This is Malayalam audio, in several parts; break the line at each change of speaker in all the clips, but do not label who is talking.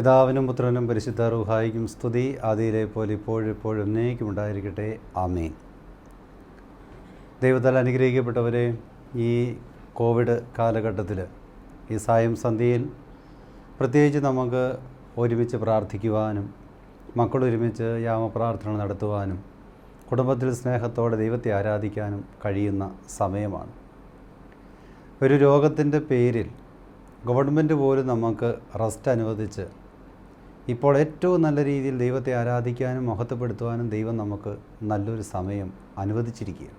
പിതാവിനും പുത്രനും പരിശുദ്ധ റുഹായിക്കും സ്തുതി. ആദിയിലെ പോലെ ഇപ്പോഴും ഇപ്പോഴും എന്നേക്കും ഉണ്ടായിരിക്കട്ടെ. ആമേൻ. ദൈവത്താൽ അനുഗ്രഹിക്കപ്പെട്ടവരെ ഈ കോവിഡ് കാലഘട്ടത്തിൽ ഈ സായം സന്ധ്യയിൽ പ്രത്യേകിച്ച് നമുക്ക് ഒരുമിച്ച് പ്രാർത്ഥിക്കുവാനും മക്കൾ ഒരുമിച്ച് യാമപ്രാർത്ഥന നടത്തുവാനും കുടുംബത്തിൽ സ്നേഹത്തോടെ ദൈവത്തെ ആരാധിക്കാനും കഴിയുന്ന സമയമാണ്. ഒരു രോഗത്തിന്റെ പേരിൽ ഗവൺമെന്റ് പോലും നമുക്ക് റെസ്റ്റ് അനുവദിച്ച് ഇപ്പോൾ ഏറ്റവും നല്ല രീതിയിൽ ദൈവത്തെ ആരാധിക്കാനും മഹത്വപ്പെടുത്തുവാനും ദൈവം നമുക്ക് നല്ലൊരു സമയം അനുവദിച്ചിരിക്കുകയാണ്.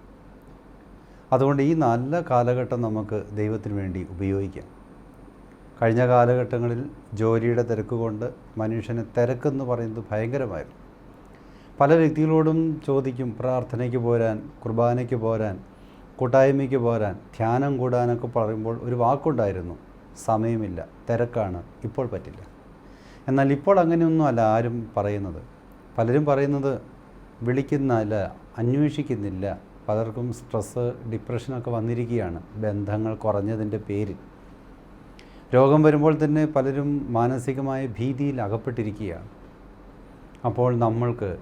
അതുകൊണ്ട് ഈ നല്ല കാലഘട്ടം നമുക്ക് ദൈവത്തിന് വേണ്ടി ഉപയോഗിക്കാം. കഴിഞ്ഞ കാലഘട്ടങ്ങളിൽ ജോലിയുടെ തിരക്ക് കൊണ്ട് മനുഷ്യനെ തിരക്കെന്ന് പറയുന്നത് ഭയങ്കരമായിരുന്നു. പല വ്യക്തികളോടും ചോദിക്കും പ്രാർത്ഥനയ്ക്ക് പോരാൻ കുർബാനയ്ക്ക് പോരാൻ കൂട്ടായ്മയ്ക്ക് പോരാൻ ധ്യാനം കൂടാനൊക്കെ പറയുമ്പോൾ ഒരു വാക്കുണ്ടായിരുന്നു സമയമില്ല തിരക്കാണ് ഇപ്പോൾ പറ്റില്ല. എന്നാൽ ഇപ്പോൾ അങ്ങനെയൊന്നും അല്ല ആരും പറയുന്നത്. പലരും പറയുന്നത് വിളിക്കുന്നില്ല അന്വേഷിക്കുന്നില്ല. പലർക്കും സ്ട്രെസ്സ് ഡിപ്രഷനൊക്കെ വന്നിരിക്കുകയാണ്. ബന്ധങ്ങൾ കുറഞ്ഞതിന്റെ പേരിൽ. രോഗം വരുമ്പോൾ തന്നെ പലരും മാനസികമായ ഭീതിയിൽ അകപ്പെട്ടിരിക്കുകയാണ്. അപ്പോൾ നമ്മൾക്ക്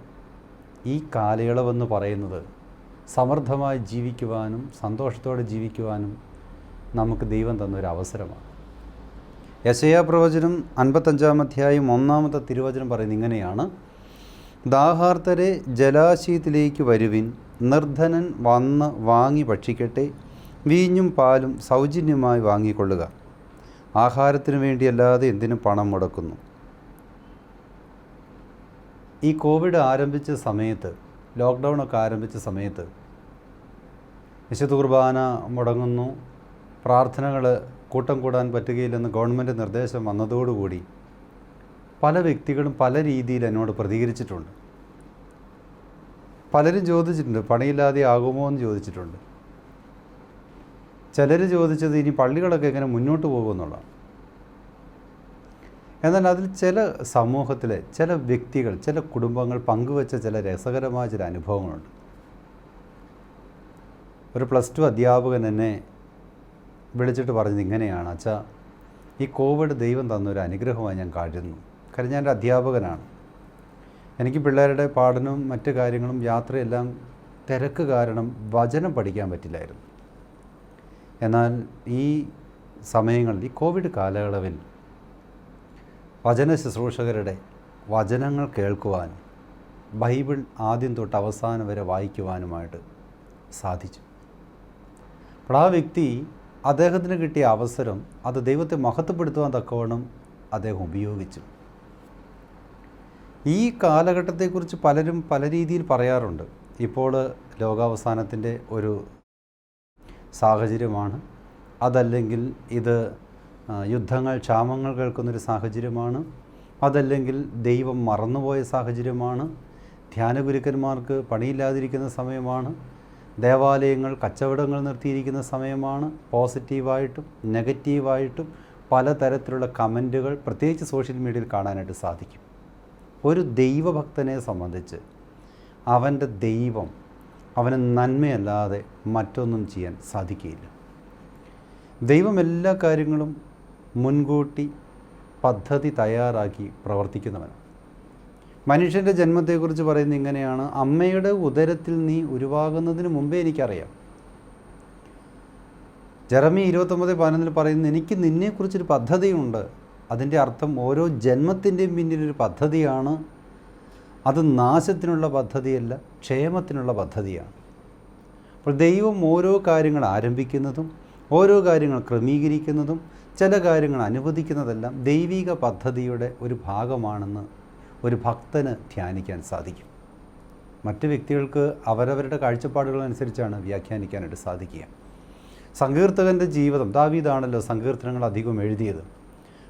ഈ കാലയളവെന്ന് പറയുന്നത് സമൃദ്ധമായി ജീവിക്കുവാനും സന്തോഷത്തോടെ ജീവിക്കുവാനും നമുക്ക് ദൈവം തന്നൊരു അവസരമാണ് യശയാ പ്രവചനം അൻപത്തഞ്ചാം അധ്യായം ഒന്നാമത്തെ തിരുവചനം പറയുന്നത് ഇങ്ങനെയാണ്. ദാഹാർത്തരെ ജലാശയത്തിലേക്ക് വരുവിൻ നിർധനൻ വന്ന് വാങ്ങി ഭക്ഷിക്കട്ടെ വീഞ്ഞും പാലും സൗജന്യമായി വാങ്ങിക്കൊള്ളുക. ആഹാരത്തിന് വേണ്ടിയല്ലാതെ എന്തിനും പണം മുടക്കുന്നു? ഈ കോവിഡ് ആരംഭിച്ച സമയത്ത് ലോക്ക്ഡൗൺ ഒക്കെ ആരംഭിച്ച സമയത്ത് വിശുദ്ധ കുർബാന മുടങ്ങുന്നു പ്രാർത്ഥനകൾ കൂട്ടം കൂടാൻ പറ്റുകയില്ലെന്ന് ഗവൺമെന്റ് നിർദ്ദേശം വന്നതോടുകൂടി പല വ്യക്തികളും പല രീതിയിൽ എന്നോട് പ്രതികരിച്ചിട്ടുണ്ട്. പലരും ചോദിച്ചിട്ടുണ്ട് പണിയില്ലാതെ ആകുമോ എന്ന് ചോദിച്ചിട്ടുണ്ട്. ചിലർ ചോദിച്ചത് ഇനി പള്ളികളൊക്കെ എങ്ങനെ മുന്നോട്ട് പോകുമെന്നുള്ളതാണ് എന്നാൽ അതിൽ ചില സമൂഹത്തിലെ ചില വ്യക്തികൾ ചില കുടുംബങ്ങൾ പങ്കുവച്ച ചില രസകരമായ ചില അനുഭവങ്ങളുണ്ട്. ഒരു പ്ലസ് ടു അധ്യാപകൻ എന്നെ വിളിച്ചിട്ട് പറഞ്ഞത് ഇങ്ങനെയാണ്. അച്ഛാ ഈ കോവിഡ് ദൈവം തന്നൊരു അനുഗ്രഹമായി ഞാൻ കരുതുന്നു കാര്യം ഞാൻ ഒരു അധ്യാപകനാണ്. എനിക്ക് പിള്ളേരുടെ പാഠനവും മറ്റു കാര്യങ്ങളും യാത്രയെല്ലാം തിരക്ക് കാരണം വചനം പഠിക്കാൻ പറ്റില്ലായിരുന്നു. എന്നാൽ ഈ സമയങ്ങളിൽ ഈ കോവിഡ് കാലയളവിൽ വചന ശുശ്രൂഷകരുടെ വചനങ്ങൾ കേൾക്കുവാനും ബൈബിൾ ആദ്യം തൊട്ട് അവസാനം വരെ വായിക്കുവാനുമായിട്ട് സാധിച്ചു. അപ്പോൾ ആ വ്യക്തി അദ്ദേഹത്തിന് കിട്ടിയ അവസരം അത് ദൈവത്തെ മഹത്വപ്പെടുത്തുവാൻ തക്കവണ്ണം അദ്ദേഹം ഉപയോഗിച്ചു. ഈ കാലഘട്ടത്തെക്കുറിച്ച് പലരും പല രീതിയിൽ പറയാറുണ്ട്. ഇപ്പോൾ ലോകാവസാനത്തിന്റെ ഒരു സാഹചര്യമാണ്. അതല്ലെങ്കിൽ ഇത് യുദ്ധങ്ങൾ ക്ഷാമങ്ങൾ കേൾക്കുന്നൊരു സാഹചര്യമാണ്. അതല്ലെങ്കിൽ ദൈവം മറന്നുപോയ സാഹചര്യമാണ്. ധ്യാനഗുരുക്കന്മാർക്ക് പണിയില്ലാതിരിക്കുന്ന സമയമാണ്. ദേവാലയങ്ങൾ കച്ചവടങ്ങൾ നിർത്തിയിരിക്കുന്ന സമയമാണ് പോസിറ്റീവായിട്ടും നെഗറ്റീവായിട്ടും പലതരത്തിലുള്ള കമന്റുകൾ പ്രത്യേകിച്ച് സോഷ്യൽ മീഡിയയിൽ കാണാനായിട്ട് സാധിക്കും. ഒരു ദൈവഭക്തനെ സംബന്ധിച്ച് അവന്റെ ദൈവം അവന് നന്മയല്ലാതെ മറ്റൊന്നും ചെയ്യാൻ സാധിക്കുകയില്ല. ദൈവം എല്ലാ കാര്യങ്ങളും മുൻകൂട്ടി പദ്ധതി തയ്യാറാക്കി പ്രവർത്തിക്കുന്നവനാണ്. മനുഷ്യന്റെ ജന്മത്തെക്കുറിച്ച് പറയുന്നത് ഇങ്ങനെയാണ്. അമ്മയുടെ ഉദരത്തിൽ നീ ഉരുവാകുന്നതിന് മുമ്പേ എനിക്കറിയാം. ജെറമി ഇരുപത്തൊമ്പത് പതിനൊന്നിൽ പറയുന്നത് എനിക്ക് നിന്നെക്കുറിച്ചൊരു പദ്ധതിയുണ്ട്. അതിന്റെ അർത്ഥം ഓരോ ജന്മത്തിന്റെയും പിന്നിലൊരു പദ്ധതിയാണ്. അത് നാശത്തിനുള്ള പദ്ധതിയല്ല ക്ഷേമത്തിനുള്ള പദ്ധതിയാണ്. അപ്പോൾ ദൈവം ഓരോ കാര്യങ്ങൾ ആരംഭിക്കുന്നതും ഓരോ കാര്യങ്ങൾ ക്രമീകരിക്കുന്നതും ചില കാര്യങ്ങൾ അനുവദിക്കുന്നതെല്ലാം ദൈവിക പദ്ധതിയുടെ ഒരു ഭാഗമാണെന്ന് ഒരു ഭക്തന് ധ്യാനിക്കാൻ സാധിക്കും. മറ്റ് വ്യക്തികൾക്ക് അവരവരുടെ കാഴ്ചപ്പാടുകൾ അനുസരിച്ചാണ് വ്യാഖ്യാനിക്കാനായിട്ട് സാധിക്കുക. സങ്കീർത്തകന്റെ ജീവിതം ദാവീദാണല്ലോ സങ്കീർത്തനങ്ങൾ അധികം എഴുതിയത്.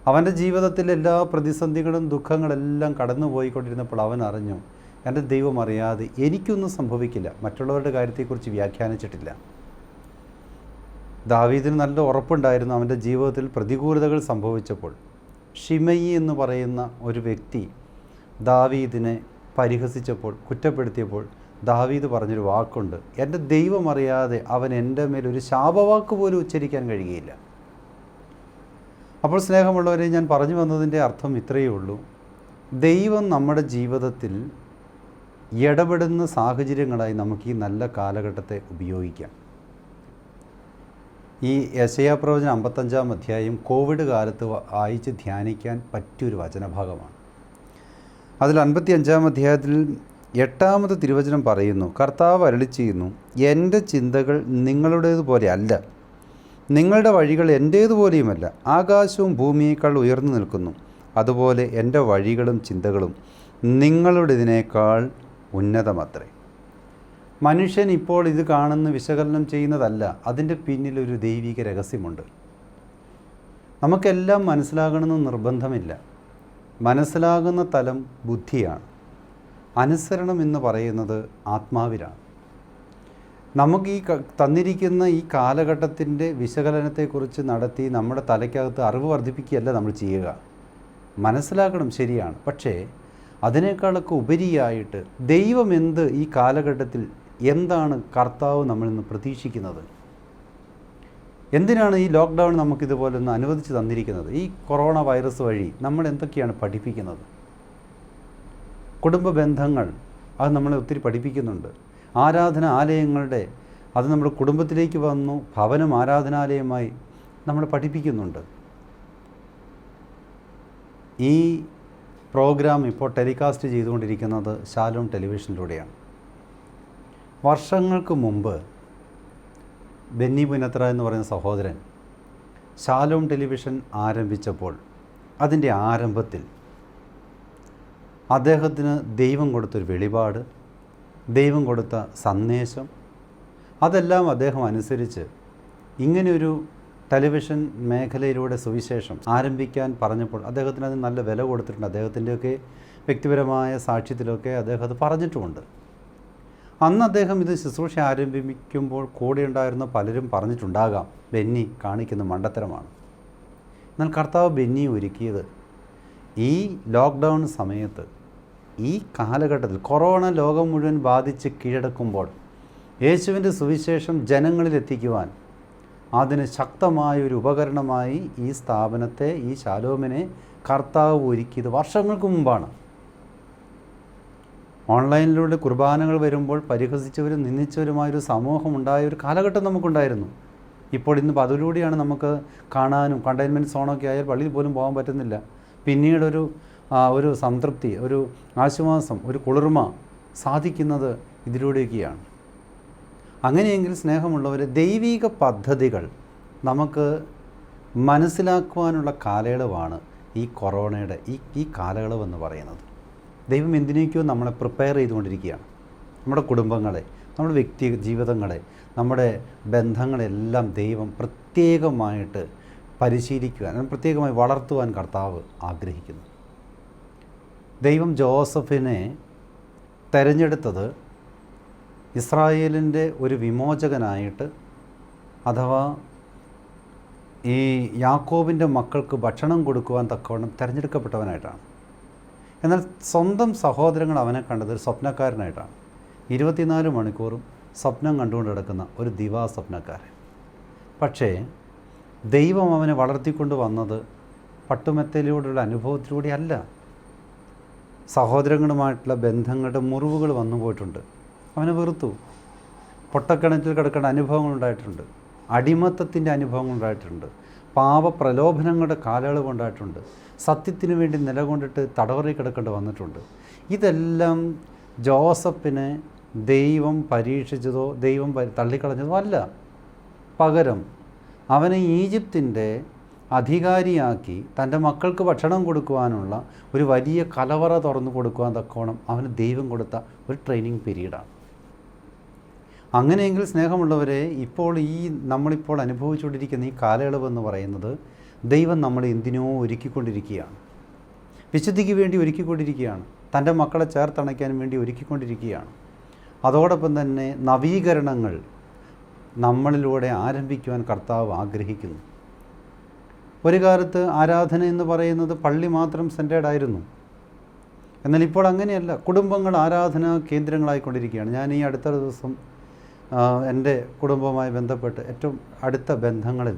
അവന്റെ ജീവിതത്തിൽ എല്ലാ പ്രതിസന്ധികളും ദുഃഖങ്ങളെല്ലാം കടന്നുപോയിക്കൊണ്ടിരുന്നപ്പോൾ അവൻ അറിഞ്ഞു എന്റെ ദൈവം അറിയാതെ എനിക്കൊന്നും സംഭവിക്കില്ല. മറ്റുള്ളവരുടെ കാര്യത്തെക്കുറിച്ച് വ്യാഖ്യാനിച്ചിട്ടില്ല. ദാവീദിന് നല്ല ഉറപ്പുണ്ടായിരുന്നു അവന്റെ ജീവിതത്തിൽ പ്രതികൂലതകൾ സംഭവിച്ചപ്പോൾ. ഷിമയി എന്ന് പറയുന്ന ഒരു വ്യക്തി ദാവീദിനെ പരിഹസിച്ചപ്പോൾ കുറ്റപ്പെടുത്തിയപ്പോൾ ദാവീദ് പറഞ്ഞൊരു വാക്കുണ്ട്. എന്റെ ദൈവം അറിയാതെ അവൻ എന്റെ മേൽ ഒരു ശാപവാക്ക് പോലും ഉച്ചരിക്കാൻ കഴിയുകയില്ല. അപ്പോൾ സ്നേഹമുള്ളവരെ ഞാൻ പറഞ്ഞു വന്നതിന്റെ അർത്ഥം ഇത്രയേ ഉള്ളൂ. ദൈവം നമ്മുടെ ജീവിതത്തിൽ ഇടപെടുന്ന സാഹചര്യങ്ങളായി നമുക്ക് ഈ നല്ല കാലഘട്ടത്തെ ഉപയോഗിക്കാം. ഈ യശയാ പ്രവചനം അമ്പത്തഞ്ചാം അധ്യായം കോവിഡ് കാലത്ത് വായിച്ച് ധ്യാനിക്കാൻ പറ്റിയൊരു വചനഭാഗമാണ്. അതിൽ അൻപത്തി അഞ്ചാം അധ്യായത്തിൽ എട്ടാമത് തിരുവചനം പറയുന്നു കർത്താവ് അരളി ചെയ്യുന്നു എന്റെ ചിന്തകൾ നിങ്ങളുടേതുപോലെ അല്ല. നിങ്ങളുടെ വഴികൾ എന്റേതുപോലെയുമല്ല ആകാശവും ഭൂമിയേക്കാൾ ഉയർന്നു നിൽക്കുന്നു. അതുപോലെ എന്റെ വഴികളും ചിന്തകളും നിങ്ങളുടേതിനേക്കാൾ ഉന്നതമത്രേ. മനുഷ്യൻ ഇപ്പോൾ ഇത് കാണുന്ന വിശകലനം ചെയ്യുന്നതല്ല അതിന്റെ പിന്നിൽ ഒരു ദൈവിക രഹസ്യമുണ്ട്. നമുക്കെല്ലാം മനസ്സിലാകണമെന്ന് നിർബന്ധമില്ല. മനസ്സിലാകുന്ന തലം ബുദ്ധിയാണ്. അനുസരണം എന്ന് പറയുന്നത് ആത്മാവിലാണ്. നമുക്ക് ഈ തന്നിരിക്കുന്ന ഈ കാലഘട്ടത്തിന്റെ വിശകലനത്തെക്കുറിച്ച് നടത്തി നമ്മുടെ തലയ്ക്കകത്ത് അറിവ് വർദ്ധിപ്പിക്കുകയല്ല നമ്മൾ ചെയ്യുക. മനസ്സിലാക്കണം ശരിയാണ്. പക്ഷേ അതിനേക്കാളൊക്കെ ഉപരിയായിട്ട് ദൈവം എന്ത് ഈ കാലഘട്ടത്തിൽ എന്താണ് കർത്താവ് നമ്മളിൽ നിന്ന് പ്രതീക്ഷിക്കുന്നത്? എന്തിനാണ് ഈ ലോക്ക്ഡൗൺ നമുക്കിതുപോലെ ഒന്ന് അനുവദിച്ച് തന്നിരിക്കുന്നത്? ഈ കൊറോണ വൈറസ് വഴി നമ്മൾ എന്തൊക്കെയാണ് പഠിപ്പിക്കുന്നത്? കുടുംബ ബന്ധങ്ങൾ അത് നമ്മളെ ഒത്തിരി പഠിപ്പിക്കുന്നുണ്ട്. ആരാധന ആലയങ്ങളുടെ അത് നമ്മുടെ കുടുംബത്തിലേക്ക് വന്നു ഭവനം ആരാധനാലയമായി നമ്മളെ പഠിപ്പിക്കുന്നുണ്ട്. ഈ പ്രോഗ്രാം ഇപ്പോൾ ടെലികാസ്റ്റ് ചെയ്തുകൊണ്ടിരിക്കുന്നത് ശാലോം ടെലിവിഷനിലൂടെയാണ്. വർഷങ്ങൾക്ക് മുമ്പ് ബെന്നി പുനത്ര എന്ന് പറയുന്ന സഹോദരൻ ശാലോം ടെലിവിഷൻ ആരംഭിച്ചപ്പോൾ അതിന്റെ ആരംഭത്തിൽ അദ്ദേഹത്തിന് ദൈവം കൊടുത്തൊരു വെളിപാട് ദൈവം കൊടുത്ത സന്ദേശം അതെല്ലാം അദ്ദേഹം അനുസരിച്ച് ഇങ്ങനെയൊരു ടെലിവിഷൻ മേഖലയിലൂടെ സുവിശേഷം ആരംഭിക്കാൻ പറഞ്ഞപ്പോൾ അദ്ദേഹത്തിന് അതിന് നല്ല വില കൊടുത്തിട്ടുണ്ട്. അദ്ദേഹത്തിന്റെയൊക്കെ വ്യക്തിപരമായ സാക്ഷ്യത്തിലൊക്കെ അദ്ദേഹം അത് പറഞ്ഞിട്ടുമുണ്ട്. അന്ന് അദ്ദേഹം ഇത് ശുശ്രൂഷ ആരംഭിക്കുമ്പോൾ കൂടെ ഉണ്ടായിരുന്ന പലരും പറഞ്ഞിട്ടുണ്ടാകാം ബെന്നി കാണിക്കുന്ന മണ്ടത്തരമാണ്. എന്നാൽ കർത്താവ് ബെന്നി ഒരുക്കിയത് ഈ ലോക്ക്ഡൗൺ സമയത്ത് ഈ കാലഘട്ടത്തിൽ കൊറോണ ലോകം മുഴുവൻ ബാധിച്ച് കീഴടക്കുമ്പോൾ യേശുവിന്റെ സുവിശേഷം ജനങ്ങളിലെത്തിക്കുവാൻ അതിന് ശക്തമായ ഒരു ഉപകരണമായി ഈ സ്ഥാപനത്തെ ഈ ശാലോമിനെ കർത്താവ് ഒരുക്കിയത് വർഷങ്ങൾക്ക് മുമ്പാണ്. ഓൺലൈനിലൂടെ കുർബാനകൾ വരുമ്പോൾ പരിഹസിച്ചവരും നിന്ദിച്ചവരുമായൊരു സമൂഹം ഉണ്ടായ ഒരു കാലഘട്ടം നമുക്കുണ്ടായിരുന്നു. ഇപ്പോൾ ഇന്ന് അതിലൂടെയാണ് നമുക്ക് കാണാനും കണ്ടെയ്ൻമെന്റ് സോണൊക്കെ ആയാൽ പള്ളിയിൽ പോലും പോകാൻ പറ്റുന്നില്ല. പിന്നീടൊരു ഒരു സംതൃപ്തി ഒരു ആശ്വാസം ഒരു കുളിർമ സാധിക്കുന്നത് ഇതിലൂടെയൊക്കെയാണ്. അങ്ങനെയെങ്കിൽ സ്നേഹമുള്ളവർ ദൈവിക പദ്ധതികൾ നമുക്ക് മനസ്സിലാക്കുവാനുള്ള കാലയളവാണ് ഈ കൊറോണയുടെ ഈ ഈ കാലയളവ് എന്ന് പറയുന്നത്. ദൈവം എന്തിനേക്കോ നമ്മളെ പ്രിപ്പയർ ചെയ്തുകൊണ്ടിരിക്കുകയാണ്. നമ്മുടെ കുടുംബങ്ങളെ നമ്മുടെ വ്യക്തി ജീവിതങ്ങളെ നമ്മുടെ ബന്ധങ്ങളെല്ലാം ദൈവം പ്രത്യേകമായിട്ട് പരിശീലിക്കുവാൻ പ്രത്യേകമായി വളർത്തുവാൻ കർത്താവ് ആഗ്രഹിക്കുന്നു. ദൈവം ജോസഫിനെ തിരഞ്ഞെടുത്തത് ഇസ്രായേലിന്റെ ഒരു വിമോചകനായിട്ട് അഥവാ ഈ യാക്കോബിന്റെ മക്കൾക്ക് ഭക്ഷണം കൊടുക്കുവാൻ തക്കവണ്ണം തിരഞ്ഞെടുക്കപ്പെട്ടവനായിട്ടാണ്. എന്നാൽ സ്വന്തം സഹോദരങ്ങൾ അവനെ കണ്ടത് ഒരു സ്വപ്നക്കാരനായിട്ടാണ്. ഇരുപത്തിനാല് മണിക്കൂറും സ്വപ്നം കണ്ടുകൊണ്ട് കിടക്കുന്ന ഒരു ദിവാ സ്വപ്നക്കാരൻ. പക്ഷേ ദൈവം അവനെ വളർത്തിക്കൊണ്ട് വന്നത് പട്ടുമെത്തയിലൂടെയുള്ള അനുഭവത്തിലൂടെ അല്ല. സഹോദരങ്ങളുമായിട്ടുള്ള ബന്ധങ്ങളുടെ മുറിവുകൾ വന്നു പോയിട്ടുണ്ട്. അവനെ വെറുത്തു. പൊട്ടക്കിണറ്റിൽ കിടക്കേണ്ട അനുഭവങ്ങൾ ഉണ്ടായിട്ടുണ്ട്. അടിമത്തത്തിന്റെ അനുഭവങ്ങൾ ഉണ്ടായിട്ടുണ്ട്. പാപപ്രലോഭനങ്ങളുടെ കാലയളവ് ഉണ്ടായിട്ടുണ്ട്. സത്യത്തിന് വേണ്ടി നിലകൊണ്ടിട്ട് തടവറി കിടക്കേണ്ടി വന്നിട്ടുണ്ട്. ഇതെല്ലാം ജോസഫിനെ ദൈവം പരീക്ഷിച്ചതോ ദൈവം തള്ളിക്കളഞ്ഞതോ അല്ല. പകരം അവനെ ഈജിപ്തിന്റെ അധികാരിയാക്കി തന്റെ മക്കൾക്ക് ഭക്ഷണം കൊടുക്കുവാനുള്ള ഒരു വലിയ കലവറ തുറന്നു കൊടുക്കുവാൻ തക്കോണം അവന് ദൈവം കൊടുത്ത ഒരു ട്രെയിനിങ് പീരീഡാണ്. അങ്ങനെയെങ്കിൽ സ്നേഹമുള്ളവരെ ഇപ്പോൾ ഈ നമ്മളിപ്പോൾ അനുഭവിച്ചുകൊണ്ടിരിക്കുന്ന ഈ കാലയളവ് എന്ന് പറയുന്നത് ദൈവം നമ്മളെ എന്തിനോ ഒരുക്കിക്കൊണ്ടിരിക്കുകയാണ്. വിശുദ്ധിക്ക് വേണ്ടി ഒരുക്കിക്കൊണ്ടിരിക്കുകയാണ്. തന്റെ മക്കളെ ചേർത്തണയ്ക്കാൻ വേണ്ടി ഒരുക്കിക്കൊണ്ടിരിക്കുകയാണ്. അതോടൊപ്പം തന്നെ നവീകരണങ്ങൾ നമ്മളിലൂടെ ആരംഭിക്കുവാൻ കർത്താവ് ആഗ്രഹിക്കുന്നു. ഒരു കാലത്ത് ആരാധന എന്ന് പറയുന്നത് പള്ളി മാത്രം സെന്റേഡ് ആയിരുന്നു. എന്നാൽ ഇപ്പോൾ അങ്ങനെയല്ല. കുടുംബങ്ങൾ ആരാധനാ കേന്ദ്രങ്ങളായിക്കൊണ്ടിരിക്കുകയാണ്. ഞാൻ ഈ അടുത്ത ദിവസം എന്റെ കുടുംബവുമായി ബന്ധപ്പെട്ട് ഏറ്റവും അടുത്ത ബന്ധങ്ങളിൽ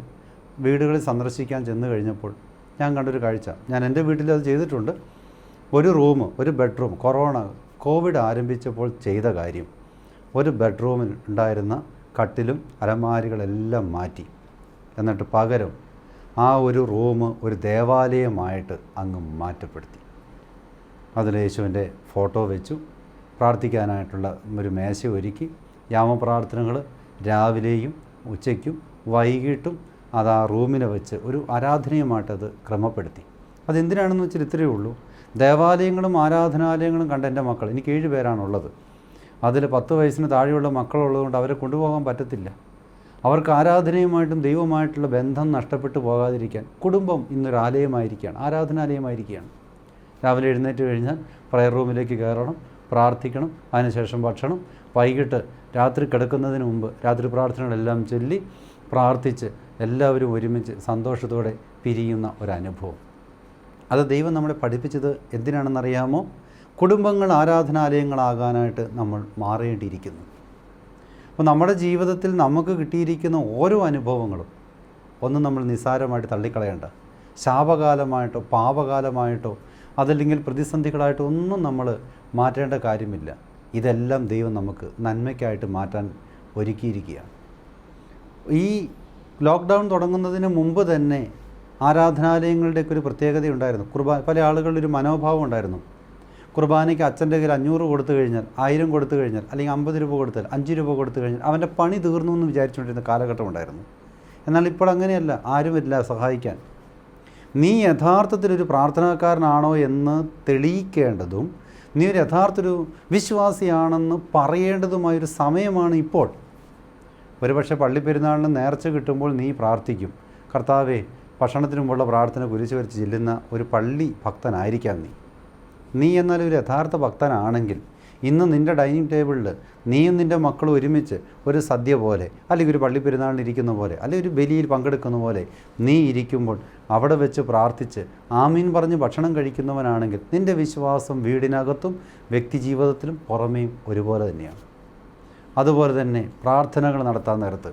വീടുകളിൽ സന്ദർശിക്കാൻ ചെന്ന് കഴിഞ്ഞപ്പോൾ ഞാൻ കണ്ടൊരു കാഴ്ച. ഞാൻ എന്റെ വീട്ടിൽ അത് ചെയ്തിട്ടുണ്ട്. ഒരു റൂം ഒരു ബെഡ്റൂം. കൊറോണ കോവിഡ് ആരംഭിച്ചപ്പോൾ ചെയ്ത കാര്യം. ഒരു ബെഡ്റൂമിൽ ഉണ്ടായിരുന്ന കട്ടിലും അലമാരികളെല്ലാം മാറ്റി. എന്നിട്ട് പകരം ആ ഒരു റൂം ഒരു ദേവാലയമായിട്ട് അങ്ങ് മാറ്റപ്പെടുത്തി. അതിൽ യേശുവിന്റെ ഫോട്ടോ വെച്ചു. പ്രാർത്ഥിക്കാനായിട്ടുള്ള ഒരു മേശ ഒരുക്കി. യാമപ്രാർത്ഥനകൾ രാവിലെയും ഉച്ചയ്ക്കും വൈകിട്ടും അത് ആ റൂമിനെ വെച്ച് ഒരു ആരാധനയുമായിട്ടത് ക്രമപ്പെടുത്തി. അതെന്തിനാണെന്ന് വെച്ചാൽ ഇത്രയേ ഉള്ളൂ. ദേവാലയങ്ങളും ആരാധനാലയങ്ങളും കണ്ട എന്റെ മക്കൾ എനിക്ക് ഏഴ് പേരാണുള്ളത്. അതിൽ പത്ത് വയസ്സിന് താഴെയുള്ള മക്കളുള്ളതുകൊണ്ട് അവരെ കൊണ്ടുപോകാൻ പറ്റത്തില്ല. അവർക്ക് ആരാധനയുമായിട്ടും ദൈവമായിട്ടുള്ള ബന്ധം നഷ്ടപ്പെട്ടു പോകാതിരിക്കാൻ കുടുംബം ഇന്നൊരു ആലയമായിരിക്കുകയാണ് ആരാധനാലയമായിരിക്കുകയാണ്. രാവിലെ എഴുന്നേറ്റ് കഴിഞ്ഞാൽ പ്രയർ റൂമിലേക്ക് കയറണം പ്രാർത്ഥിക്കണം അതിനുശേഷം ഭക്ഷണം വൈകിട്ട് രാത്രി കിടക്കുന്നതിന് മുമ്പ് രാത്രി പ്രാർത്ഥനകളെല്ലാം ചൊല്ലി പ്രാർത്ഥിച്ച് എല്ലാവരും ഒരുമിച്ച് സന്തോഷത്തോടെ പിരിയുന്ന ഒരനുഭവം. അത് ദൈവം നമ്മളെ പഠിപ്പിച്ചത് എന്തിനാണെന്നറിയാമോ? കുടുംബങ്ങൾ ആരാധനാലയങ്ങളാകാനായിട്ട് നമ്മൾ മാറേണ്ടിയിരിക്കുന്നു. അപ്പോൾ നമ്മുടെ ജീവിതത്തിൽ നമുക്ക് കിട്ടിയിരിക്കുന്ന ഓരോ അനുഭവങ്ങളും ഒന്നും നമ്മൾ നിസ്സാരമായിട്ട് തള്ളിക്കളയേണ്ട. ശാപകാലമായിട്ടോ പാപകാലമായിട്ടോ അതല്ലെങ്കിൽ പ്രതിസന്ധികളായിട്ടോ ഒന്നും നമ്മൾ മാറ്റേണ്ട കാര്യമില്ല. ഇതെല്ലാം ദൈവം നമുക്ക് നന്മയ്ക്കായിട്ട് മാറ്റാൻ ഒരുക്കിയിരിക്കുകയാണ്. ഈ ലോക്ക്ഡൗൺ തുടങ്ങുന്നതിന് മുമ്പ് തന്നെ ആരാധനാലയങ്ങളുടെയൊക്കെ ഒരു പ്രത്യേകതയുണ്ടായിരുന്നു. കുർബാന പല ആളുകളുടെ ഒരു മനോഭാവം ഉണ്ടായിരുന്നു. കുർബാനയ്ക്ക് അച്ഛന്റെ കയ്യിൽ അഞ്ഞൂറ് കൊടുത്തു കഴിഞ്ഞാൽ ആയിരം കൊടുത്തു കഴിഞ്ഞാൽ അല്ലെങ്കിൽ അമ്പത് രൂപ കൊടുത്താൽ അഞ്ച് രൂപ കൊടുത്തു കഴിഞ്ഞാൽ അവന്റെ പണി തീർന്നു എന്ന് വിചാരിച്ചുകൊണ്ടിരുന്ന കാലഘട്ടം ഉണ്ടായിരുന്നു. എന്നാൽ ഇപ്പോൾ അങ്ങനെയല്ല. ആരുമില്ല സഹായിക്കാൻ. നീ യഥാർത്ഥത്തിലൊരു പ്രാർത്ഥനാക്കാരനാണോ എന്ന് തെളിയിക്കേണ്ടതും നീ ഒരു യഥാർത്ഥ ഒരു വിശ്വാസിയാണെന്ന് പറയേണ്ടതുമായൊരു സമയമാണ് ഇപ്പോൾ. ഒരുപക്ഷെ പള്ളിപ്പെരുന്നാളിന് നേർച്ച കിട്ടുമ്പോൾ നീ പ്രാർത്ഥിക്കും. കർത്താവെ ഭക്ഷണത്തിന് മുമ്പുള്ള പ്രാർത്ഥന കുരിശ് വരച്ച് ചെല്ലുന്ന ഒരു പള്ളി ഭക്തനായിരിക്കാം നീ. നീ എന്നാൽ ഒരു യഥാർത്ഥ ഭക്തനാണെങ്കിൽ ഇന്ന് നിന്റെ ഡൈനിങ് ടേബിളിൽ നീയും നിന്റെ മക്കളും ഒരുമിച്ച് ഒരു സദ്യ പോലെ അല്ലെങ്കിൽ ഒരു പള്ളിപ്പെരുന്നാളിന് ഇരിക്കുന്ന പോലെ അല്ലെങ്കിൽ ഒരു ബലിയിൽ പങ്കെടുക്കുന്ന പോലെ നീ ഇരിക്കുമ്പോൾ അവിടെ വെച്ച് പ്രാർത്ഥിച്ച് ആമീൻ പറഞ്ഞ് ഭക്ഷണം കഴിക്കുന്നവനാണെങ്കിൽ നിന്റെ വിശ്വാസം വീടിനകത്തും വ്യക്തിജീവിതത്തിലും പുറമേയും ഒരുപോലെ തന്നെയാണ്. അതുപോലെ തന്നെ പ്രാർത്ഥനകൾ നടത്താൻ നേരത്ത്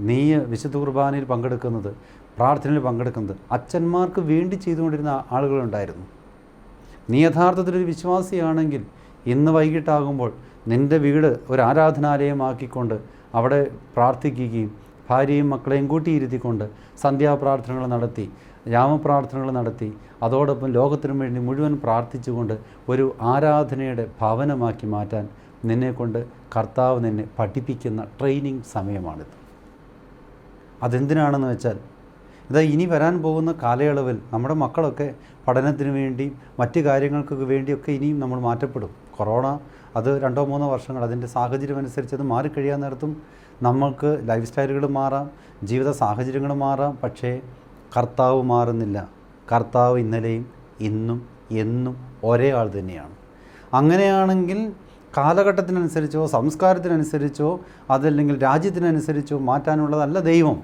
നീ വിശുദ്ധ കുർബാനയിൽ പങ്കെടുക്കുന്നത് പ്രാർത്ഥനയിൽ പങ്കെടുക്കുന്നത് അച്ഛന്മാർക്ക് വേണ്ടി ചെയ്തുകൊണ്ടിരുന്ന ആളുകളുണ്ടായിരുന്നു. നീ യഥാർത്ഥത്തിലൊരു വിശ്വാസിയാണെങ്കിൽ ഇന്ന് വൈകിട്ടാകുമ്പോൾ നിന്റെ വീട് ഒരു ആരാധനാലയമാക്കിക്കൊണ്ട് അവിടെ പ്രാർത്ഥിക്കുകയും ഭാര്യയും മക്കളെയും കൂട്ടിയിരുത്തിക്കൊണ്ട് സന്ധ്യാപ്രാർത്ഥനകൾ നടത്തി യാമപ്രാർത്ഥനകൾ നടത്തി അതോടൊപ്പം ലോകത്തിനു വേണ്ടി മുഴുവൻ പ്രാർത്ഥിച്ചുകൊണ്ട് ഒരു ആരാധനയുടെ ഭവനമാക്കി മാറ്റാൻ നിന്നെക്കൊണ്ട് കർത്താവ് നിന്നെ പഠിപ്പിക്കുന്ന ട്രെയിനിങ് സമയമാണിത്. അതെന്തിനാണെന്ന് വെച്ചാൽ ഇതാ ഇനി വരാൻ പോകുന്ന കാലയളവിൽ നമ്മുടെ മക്കളൊക്കെ പഠനത്തിന് വേണ്ടിയും മറ്റ് കാര്യങ്ങൾക്കൊക്കെ വേണ്ടിയൊക്കെ ഇനിയും നമ്മൾ മാറ്റപ്പെടും. കൊറോണ അത് രണ്ടോ മൂന്നോ വർഷങ്ങൾ അതിന്റെ സാഹചര്യം അനുസരിച്ച് അത് മാറിക്കഴിയാൻ നേരത്തും നമ്മൾക്ക് ലൈഫ് സ്റ്റൈലുകൾ മാറാം ജീവിത സാഹചര്യങ്ങൾ മാറാം. പക്ഷേ കർത്താവ് മാറുന്നില്ല. കർത്താവ് ഇന്നലെയും ഇന്നും എന്നും ഒരേ ആൾ തന്നെയാണ്. അങ്ങനെയാണെങ്കിൽ കാലഘട്ടത്തിനനുസരിച്ചോ സംസ്കാരത്തിനനുസരിച്ചോ അതല്ലെങ്കിൽ രാജ്യത്തിനനുസരിച്ചോ മാറ്റാനുള്ളതല്ല ദൈവം.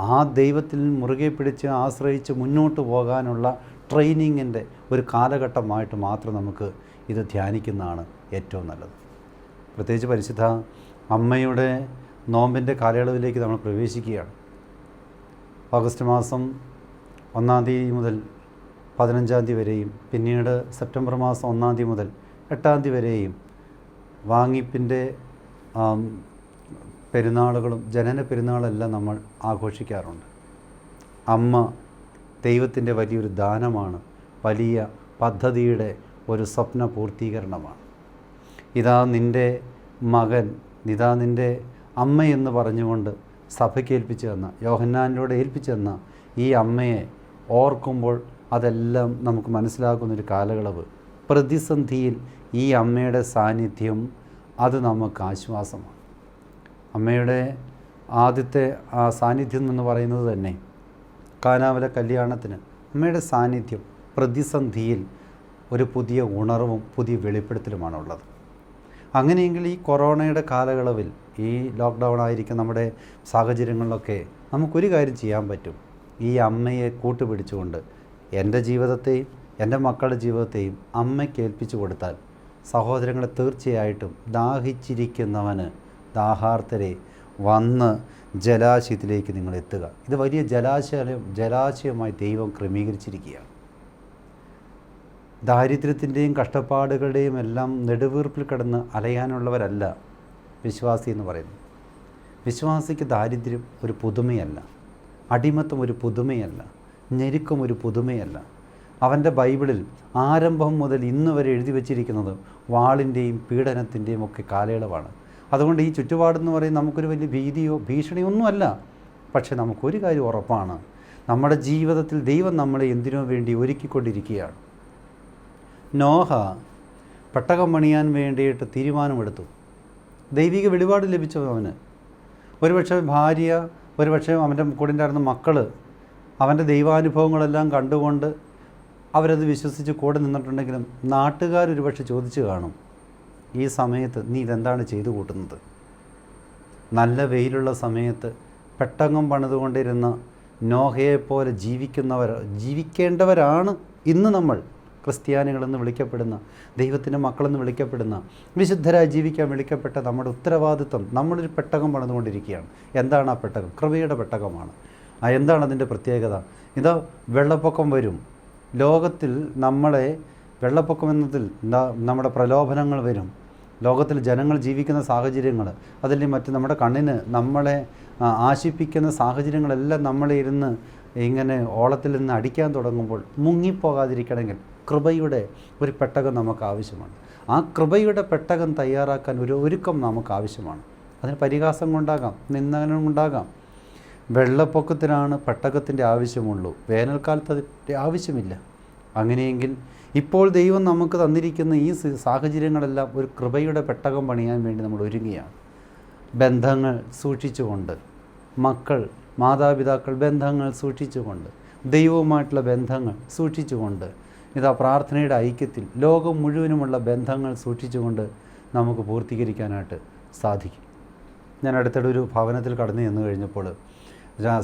ആ ദൈവത്തിൽ മുറുകെ പിടിച്ച് ആശ്രയിച്ച് മുന്നോട്ട് പോകാനുള്ള ട്രെയിനിങ്ങിന്റെ ഒരു കാലഘട്ടമായിട്ട് മാത്രം നമുക്ക് ഇത് ധ്യാനിക്കുന്നതാണ് ഏറ്റവും നല്ലത്. പ്രത്യേകിച്ച് പരിശുദ്ധ അമ്മയുടെ നോമ്പിന്റെ കാലയളവിലേക്ക് നമ്മൾ പ്രവേശിക്കുകയാണ്. ഓഗസ്റ്റ് മാസം ഒന്നാം തീയതി മുതൽ പതിനഞ്ചാം തീയതി വരെയും പിന്നീട് സെപ്റ്റംബർ മാസം ഒന്നാം തീയതി മുതൽ എട്ടാം തീയതി വരെയും വാങ്ങിപ്പിന്റെ പെരുന്നാളുകളും ജനന പെരുന്നാളെല്ലാം നമ്മൾ ആഘോഷിക്കാറുണ്ട്. അമ്മ ദൈവത്തിന്റെ വലിയൊരു ദാനമാണ് വലിയ പദ്ധതിയുടെ ഒരു സ്വപ്ന പൂർത്തീകരണമാണ്. ഇതാ നിന്റെ മകൻ ഇതാ നിന്റെ അമ്മ എന്ന് പറഞ്ഞുകൊണ്ട് സഭയ്ക്ക് ഏൽപ്പിച്ചു തന്ന യോഹന്നാനിലൂടെ ഏൽപ്പിച്ചു തന്ന ഈ അമ്മയെ ഓർക്കുമ്പോൾ അതെല്ലാം നമുക്ക് മനസ്സിലാക്കുന്നൊരു കാലയളവ്. പ്രതിസന്ധിയിൽ ഈ അമ്മയുടെ സാന്നിധ്യം അത് നമുക്ക് ആശ്വാസമാണ്. അമ്മയുടെ ആദ്യത്തെ ആ സാന്നിധ്യം എന്ന് പറയുന്നത് തന്നെ കാനാവല കല്യാണത്തിന് അമ്മയുടെ സാന്നിധ്യം പ്രതിസന്ധിയിൽ ഒരു പുതിയ ഉണർവും പുതിയ വെളിപ്പെടുത്തലുമാണുള്ളത്. അങ്ങനെയെങ്കിൽ ഈ കൊറോണയുടെ കാലയളവിൽ ഈ ലോക്ക്ഡൗൺ ആയിരിക്കും നമ്മുടെ സാഹചര്യങ്ങളിലൊക്കെ നമുക്കൊരു കാര്യം ചെയ്യാൻ പറ്റും. ഈ അമ്മയെ കൂട്ടുപിടിച്ചുകൊണ്ട് എന്റെ ജീവിതത്തെയും എന്റെ മക്കളുടെ ജീവിതത്തെയും അമ്മയ്ക്ക് ഏൽപ്പിച്ചു കൊടുത്താൽ സഹോദരങ്ങളെ തീർച്ചയായിട്ടും ദാഹിച്ചിരിക്കുന്നവന് ദാഹാർത്തരെ വന്ന് ജലാശയത്തിലേക്ക് നിങ്ങൾ എത്തുക. ഇത് വലിയ ജലാശയം ജലാശയമായി ദൈവം ക്രമീകരിച്ചിരിക്കുകയാണ്. ദാരിദ്ര്യത്തിന്റെയും കഷ്ടപ്പാടുകളുടെയും എല്ലാം നെടുവീർപ്പിൽ കിടന്ന് അലയാനുള്ളവരല്ല വിശ്വാസി എന്ന് പറയുന്നത് വിശ്വാസിക്ക് ദാരിദ്ര്യം ഒരു പുതുമയല്ല. അടിമത്തം ഒരു പുതുമയല്ല. ഞെരുക്കം ഒരു പുതുമയല്ല. അവന്റെ ബൈബിളിൽ ആരംഭം മുതൽ ഇന്ന് വരെ എഴുതി വച്ചിരിക്കുന്നത് വാളിന്റെയും പീഡനത്തിന്റെയും ഒക്കെ കാലയളവാണ്. അതുകൊണ്ട് ഈ ചുറ്റുപാടെന്ന് പറയും നമുക്കൊരു വലിയ ഭീതിയോ ഭീഷണിയോ ഒന്നുമല്ല പക്ഷേ നമുക്കൊരു കാര്യം ഉറപ്പാണ്. നമ്മുടെ ജീവിതത്തിൽ ദൈവം നമ്മളെ എന്തിനോ വേണ്ടി ഒരുക്കിക്കൊണ്ടിരിക്കുകയാണ്. നോഹ പെട്ടകം പണിയാൻ വേണ്ടിയിട്ട് തീരുമാനമെടുത്തു. ദൈവിക വെളിപാട് ലഭിച്ചു അവന്. ഒരുപക്ഷെ ഭാര്യ ഒരുപക്ഷെ അവന്റെ കൂടെ ഉണ്ടായിരുന്ന മക്കൾ അവന്റെ ദൈവാനുഭവങ്ങളെല്ലാം കണ്ടുകൊണ്ട് അവരത് വിശ്വസിച്ച് കൂടെ നിന്നിട്ടുണ്ടെങ്കിലും നാട്ടുകാർ ഒരുപക്ഷെ ചോദിച്ചു കാണും ഈ സമയത്ത് നീ ഇതെന്താണ് ചെയ്തു കൂട്ടുന്നത്? നല്ല വെയിലുള്ള സമയത്ത് പെട്ടകം പണിതുകൊണ്ടിരുന്ന നോഹയെപ്പോലെ ജീവിക്കുന്നവർ ജീവിക്കേണ്ടവരാണ് ഇന്ന് നമ്മൾ. ക്രിസ്ത്യാനികളെന്ന് വിളിക്കപ്പെടുന്ന ദൈവത്തിന്റെ മക്കളെന്ന് വിളിക്കപ്പെടുന്ന വിശുദ്ധരായി ജീവിക്കാൻ വിളിക്കപ്പെട്ട നമ്മുടെ ഉത്തരവാദിത്വം നമ്മളൊരു പെട്ടകം പണിതുകൊണ്ടിരിക്കുകയാണ്. എന്താണ് ആ പെട്ടകം? കൃപയുടെ പെട്ടകമാണ്. ആ എന്താണ് അതിന്റെ പ്രത്യേകത? ഇതാ വെള്ളപ്പൊക്കം വരും. ലോകത്തിൽ നമ്മളെ വെള്ളപ്പൊക്കം എന്നതിൽ നമ്മുടെ പ്രലോഭനങ്ങൾ വരും. ലോകത്തിൽ ജനങ്ങൾ ജീവിക്കുന്ന സാഹചര്യങ്ങൾ അതല്ലെങ്കിൽ മറ്റ് നമ്മുടെ കണ്ണിന് നമ്മളെ ആശിപ്പിക്കുന്ന സാഹചര്യങ്ങളെല്ലാം നമ്മളെ ഇരുന്ന് ഇങ്ങനെ ഓളത്തിൽ നിന്ന് അടിക്കാൻ തുടങ്ങുമ്പോൾ മുങ്ങിപ്പോകാതിരിക്കണമെങ്കിൽ കൃപയുടെ ഒരു പെട്ടകം നമുക്ക് ആവശ്യമാണ്. ആ കൃപയുടെ പെട്ടകം തയ്യാറാക്കാൻ ഒരു ഒരുക്കം നമുക്ക് ആവശ്യമാണ്. അതിന് പരിഹാസം കൊണ്ടാകാം നിന്ദനം കൊണ്ടാകാം വെള്ളപ്പൊക്കത്തിനാണ് പട്ടകത്തിന്റെ ആവശ്യമുള്ളൂ. വേനൽക്കാലത്ത് അതിന്റെ ആവശ്യമില്ല. അങ്ങനെയെങ്കിൽ ഇപ്പോൾ ദൈവം നമുക്ക് തന്നിരിക്കുന്ന ഈ സാഹചര്യങ്ങളെല്ലാം ഒരു കൃപയുടെ പെട്ടകം പണിയാൻ വേണ്ടി നമ്മൾ ഒരുങ്ങിയാണ് ബന്ധങ്ങൾ സൂക്ഷിച്ചുകൊണ്ട് മക്കൾ മാതാപിതാക്കൾ ബന്ധങ്ങൾ സൂക്ഷിച്ചുകൊണ്ട് ദൈവവുമായിട്ടുള്ള ബന്ധങ്ങൾ സൂക്ഷിച്ചുകൊണ്ട് ഇതാ പ്രാർത്ഥനയുടെ ഐക്യത്തിൽ ലോകം മുഴുവനുമുള്ള ബന്ധങ്ങൾ സൂക്ഷിച്ചുകൊണ്ട് നമുക്ക് പൂർത്തീകരിക്കാനായിട്ട് സാധിക്കും. ഞാൻ അടുത്തിടെ ഒരു ഭവനത്തിൽ കടന്നു ചെന്ന് കഴിഞ്ഞപ്പോൾ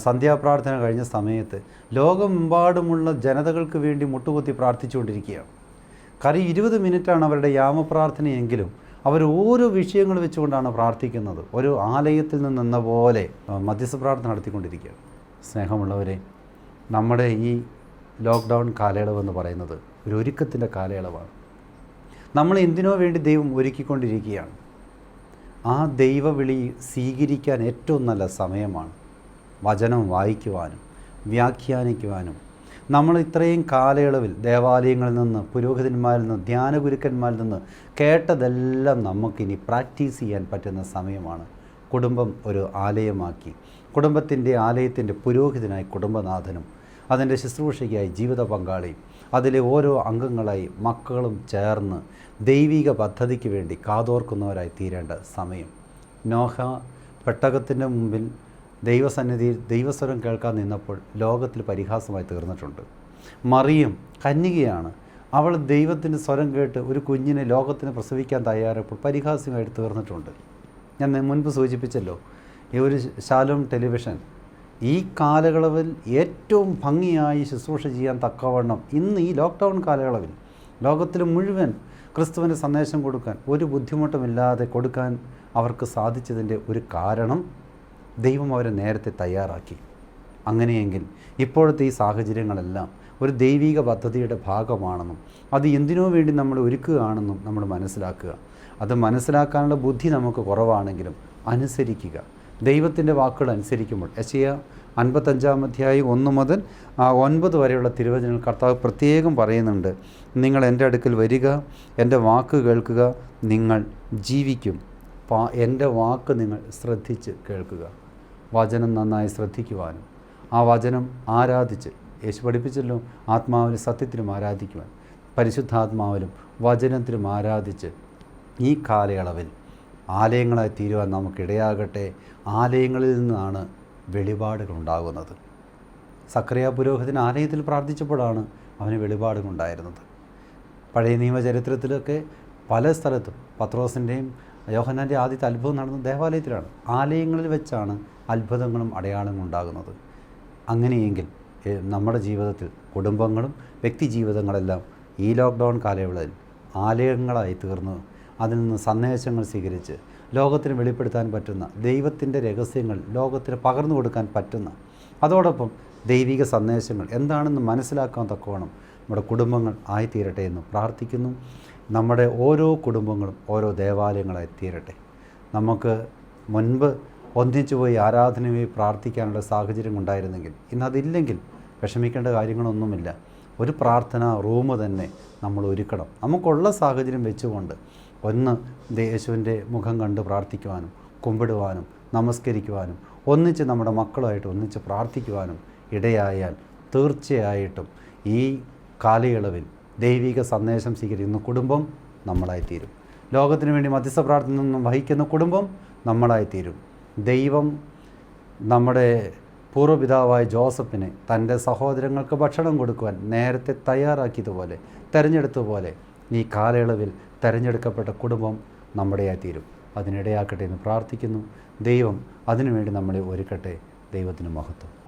സന്ധ്യാപ്രാർത്ഥന കഴിഞ്ഞ സമയത്ത് ലോകമെമ്പാടുമുള്ള ജനതകൾക്ക് വേണ്ടി മുട്ടുകുത്തി പ്രാർത്ഥിച്ചുകൊണ്ടിരിക്കുകയാണ്. കാര്യം ഇരുപത് മിനിറ്റാണ് അവരുടെ യാമപ്രാർത്ഥനയെങ്കിലും അവർ ഓരോ വിഷയങ്ങൾ വെച്ചുകൊണ്ടാണ് പ്രാർത്ഥിക്കുന്നത്. ഒരു ആലയത്തിൽ നിന്നെന്ന പോലെ മധ്യസ്ഥ പ്രാർത്ഥന നടത്തിക്കൊണ്ടിരിക്കുകയാണ്. സ്നേഹമുള്ളവരെ നമ്മുടെ ഈ ലോക്ക്ഡൗൺ കാലയളവ് എന്ന് പറയുന്നത് ഒരു ഒരുക്കത്തിന്റെ കാലയളവാണ്. നമ്മൾ എന്തിനോ വേണ്ടി ദൈവം ഒരുക്കിക്കൊണ്ടിരിക്കുകയാണ്. ആ ദൈവവിളി സ്വീകരിക്കാൻ ഏറ്റവും നല്ല സമയമാണ്. വചനം വായിക്കുവാനും വ്യാഖ്യാനിക്കുവാനും. നമ്മൾ ഇത്രയും കാലയളവിൽ ദേവാലയങ്ങളിൽ നിന്ന് പുരോഹിതന്മാരിൽ നിന്ന് ധ്യാനഗുരുക്കന്മാരിൽ നിന്ന് കേട്ടതെല്ലാം നമുക്കിനി പ്രാക്ടീസ് ചെയ്യാൻ പറ്റുന്ന സമയമാണ്. കുടുംബം ഒരു ആലയമാക്കി. കുടുംബത്തിന്റെ ആലയത്തിന്റെ പുരോഹിതനായി കുടുംബനാഥനും അതിന്റെ ശുശ്രൂഷയ്ക്കായി ജീവിത പങ്കാളിയും അതിലെ ഓരോ അംഗങ്ങളായി മക്കളും ചേർന്ന് ദൈവിക പദ്ധതിക്ക് വേണ്ടി കാതോർക്കുന്നവരായി തീരേണ്ട സമയം. നോഹ പെട്ടകത്തിന്റെ മുമ്പിൽ ദൈവസന്നിധിയിൽ ദൈവസ്വരം കേൾക്കാൻ നിന്നപ്പോൾ ലോകത്തിൽ പരിഹാസമായി തീർന്നിട്ടുണ്ട്. മറിയും കന്യകയാണ്. അവൾ ദൈവത്തിന്റെ സ്വരം കേട്ട് ഒരു കുഞ്ഞിനെ ലോകത്തിന് പ്രസവിക്കാൻ തയ്യാറപ്പോൾ പരിഹാസ്യമായിട്ട് തീർന്നിട്ടുണ്ട്. ഞാൻ മുൻപ് സൂചിപ്പിച്ചല്ലോ ഈ ഒരു ശാലോം ടെലിവിഷൻ. ഈ കാലയളവിൽ ഏറ്റവും ഭംഗിയായി ശുശ്രൂഷ ചെയ്യാൻ തക്കവണ്ണം ഇന്ന് ഈ ലോക്ക്ഡൗൺ കാലയളവിൽ ലോകത്തിൽ മുഴുവൻ ക്രിസ്തുവിന്റെ സന്ദേശം കൊടുക്കാൻ ഒരു ബുദ്ധിമുട്ടുമില്ലാതെ കൊടുക്കാൻ അവർക്ക് സാധിച്ചതിന്റെ ഒരു കാരണം ദൈവം അവരെ നേരത്തെ തയ്യാറാക്കി. അങ്ങനെയെങ്കിൽ ഇപ്പോഴത്തെ ഈ സാഹചര്യങ്ങളെല്ലാം ഒരു ദൈവിക പദ്ധതിയുടെ ഭാഗമാണെന്നും അത് എന്തിനോ വേണ്ടി നമ്മൾ ഒരുക്കുകയാണെന്നും നമ്മൾ മനസ്സിലാക്കുക. അത് മനസ്സിലാക്കാനുള്ള ബുദ്ധി നമുക്ക് കുറവാണെങ്കിലും അനുസരിക്കുക. ദൈവത്തിന്റെ വാക്കുകൾ അനുസരിക്കുമ്പോൾ എസിയ അൻപത്തഞ്ചാം അധ്യായം ഒന്ന് മുതൽ ഒൻപത് വരെയുള്ള തിരുവചനങ്ങൾ കർത്താവ് പ്രത്യേകം പറയുന്നുണ്ട്. നിങ്ങൾ എന്റെ അടുക്കൽ വരിക എന്റെ വാക്ക് കേൾക്കുക നിങ്ങൾ ജീവിക്കും. എന്റെ വാക്ക് നിങ്ങൾ ശ്രദ്ധിച്ച് കേൾക്കുക. വചനം നന്നായി ശ്രദ്ധിക്കുവാനും ആ വചനം ആരാധിച്ച് യേശു പഠിപ്പിച്ചല്ലോ ആത്മാവിലും സത്യത്തിലും ആരാധിക്കുവാൻ പരിശുദ്ധാത്മാവിലും വചനത്തിലും ആരാധിച്ച് ഈ കാലയളവിൽ ആലയങ്ങളായി തീരുവാൻ നമുക്കിടയാകട്ടെ. ആലയങ്ങളിൽ നിന്നാണ് വെളിപാടുകൾ ഉണ്ടാകുന്നത് സക്രിയ പുരോഹിതൻ ആലയത്തിൽ പ്രാർത്ഥിച്ചപ്പോഴാണ് അവന് വെളിപാടുകളുണ്ടായിരുന്നത്. പഴയ നിയമചരിത്രത്തിലൊക്കെ പല സ്ഥലത്തും പത്രോസിന്റെയും യോഹന്നാന്റെ ആദ്യത്തെ അത്ഭുതം നടന്നത് ദേവാലയത്തിലാണ്. ആലയങ്ങളിൽ വെച്ചാണ് അത്ഭുതങ്ങളും അടയാളങ്ങളും ഉണ്ടാകുന്നത്. അങ്ങനെയെങ്കിൽ നമ്മുടെ ജീവിതത്തിൽ കുടുംബങ്ങളും വ്യക്തി ജീവിതങ്ങളെല്ലാം ഈ ലോക്ക്ഡൗൺ കാലയളവിൽ ആലയങ്ങളായി തീർന്ന്. അതിൽ നിന്ന് സന്ദേശങ്ങൾ സ്വീകരിച്ച് ലോകത്തിന് വെളിപ്പെടുത്താൻ പറ്റുന്ന ദൈവത്തിന്റെ രഹസ്യങ്ങൾ ലോകത്തിന് പകർന്നു കൊടുക്കാൻ പറ്റുന്ന അതോടൊപ്പം ദൈവിക സന്ദേശങ്ങൾ എന്താണെന്ന് മനസ്സിലാക്കാൻ തക്കവണ്ണം നമ്മുടെ കുടുംബങ്ങൾ ആയിത്തീരട്ടെ എന്ന് പ്രാർത്ഥിക്കുന്നു. നമ്മുടെ ഓരോ കുടുംബങ്ങളും ഓരോ ദേവാലയങ്ങളായി തീരട്ടെ. നമുക്ക് മുൻപ് ഒന്നിച്ചു പോയി ആരാധനയായി പ്രാർത്ഥിക്കാനുള്ള സാഹചര്യം ഉണ്ടായിരുന്നെങ്കിൽ ഇന്നതില്ലെങ്കിൽ വിഷമിക്കേണ്ട കാര്യങ്ങളൊന്നുമില്ല. ഒരു പ്രാർത്ഥന റൂം തന്നെ നമ്മൾ ഒരുക്കണം. നമുക്കുള്ള സാഹചര്യം വെച്ചുകൊണ്ട് ഒന്ന് യേശുവിന്റെ മുഖം കണ്ട് പ്രാർത്ഥിക്കുവാനും കുമ്പിടുവാനും നമസ്കരിക്കുവാനും ഒന്നിച്ച് നമ്മുടെ മക്കളുമായിട്ട് ഒന്നിച്ച് പ്രാർത്ഥിക്കുവാനും ഇടയായാൽ തീർച്ചയായിട്ടും ഈ കാലയളവിൽ ദൈവിക സന്ദേശം സ്വീകരിക്കുന്ന കുടുംബം നമ്മളായിത്തീരും. ലോകത്തിന് വേണ്ടി മധ്യസ്ഥ പ്രാർത്ഥന നിന്നും വഹിക്കുന്ന കുടുംബം നമ്മളായിത്തീരും. ദൈവം നമ്മുടെ പൂർവപിതാവായ ജോസഫിന് തന്റെ സഹോദരങ്ങൾക്ക് ഭക്ഷണം കൊടുക്കുവാൻ നേരത്തെ തയ്യാറാക്കിയതുപോലെ തിരഞ്ഞെടുത്തതുപോലെ ഈ കാലയളവിൽ തിരഞ്ഞെടുക്കപ്പെട്ട കുടുംബം നമ്മുടെയായിത്തീരും. അതിനിടയാക്കട്ടെ എന്ന് പ്രാർത്ഥിക്കുന്നു. ദൈവം അതിനുവേണ്ടി നമ്മളെ ഒരുക്കട്ടെ. ദൈവത്തിന് മഹത്വം.